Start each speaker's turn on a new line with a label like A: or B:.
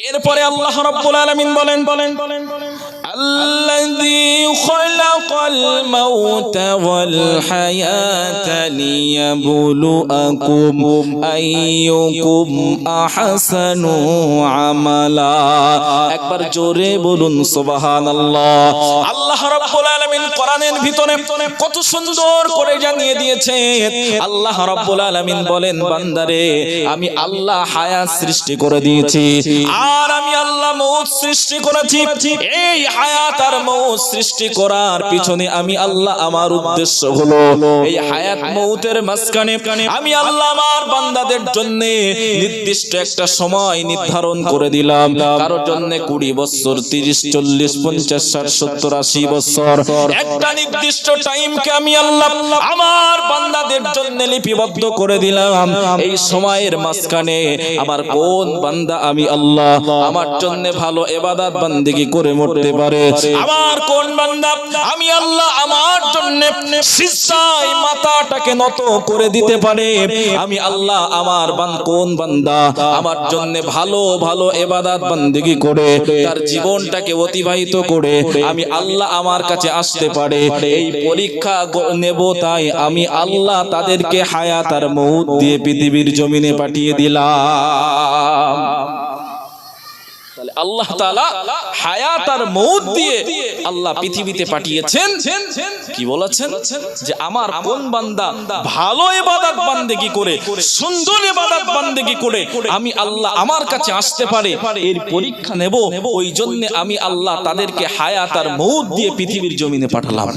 A: এরপরে আল্লাহ রাব্বুল আলামিন বলেন বলেন الذي خلق الموت والحياة ليبلوكم أيكم أحسن عملا একবার জোরে বলুন সুবহানাল্লাহ আল্লাহ রাব্বুল আলামিন কোরআনের ভিতরে কত সুন্দর করে জানিয়ে দিয়েছে আল্লাহ রাব্বুল আলামিন বলেন বান্দারে আমি আল্লাহ হায়াত সৃষ্টি করে দিয়েছি আর আমি আল্লাহ মৌত সৃষ্টি করেছি এই হায়াত আর মৌত সৃষ্টি করার পিছনে আমি আল্লাহ আমার উদ্দেশ্য হলো। এই হায়াত মৌতের মাঝখানে আমি আল্লাহ আমার বান্দাদের জন্য নির্দিষ্ট একটা সময় নির্ধারণ করে দিলাম। কারও জন্য কুড়ি বছর, তিরিশ, চল্লিশ, পঞ্চাশ, ষাট, সত্তর, আশি বছর। একটা নির্দিষ্ট টাইমকে আমি আল্লাহ আমার বান্দাদের জন্য লিপিবদ্ধ করে দিলাম। এই সময়ের মাঝখানে আমার কোন বান্দা আমি আল্লাহ, আমার জন্য ভালো এবাদাত বান্দিগি করে মরতে পারে। আমার কোন বান্দা আমি আল্লাহ, আমার জন্য সিজদায় মাথাটাকে নত করে দিতে পারে। আমি আল্লাহ, আমার বান কোন বান্দা আমার জন্য ভালো ভালো এবাদাত বান্দিগি করে, তার জীবনটাকে অতিবাহিত করে আমি আল্লাহ আমার কাছে আসতে পারে। এই পরীক্ষা নেব তাই আমি আল্লাহ তাদেরকে হায়াত আর মৌত দিয়ে পৃথিবীর জমিনে পাঠিয়ে দিলাম। আল্লাহ তাআলা হায়াত আর মৌত দিয়ে আল্লাহ পৃথিবীতে পাঠিয়েছেন। কি বলেছেন? যে আমার কোন বান্দা ভালো ইবাদত বান্দেগি করে, সুন্দর ইবাদত বান্দেগি করে আমি আল্লাহ আমার কাছে আসতে পারে, এর পরীক্ষা নেব, ওই জন্য আমি আল্লাহ তাদেরকে হায়াত আর মৌত দিয়ে পৃথিবীর জমিনে পাঠালাম।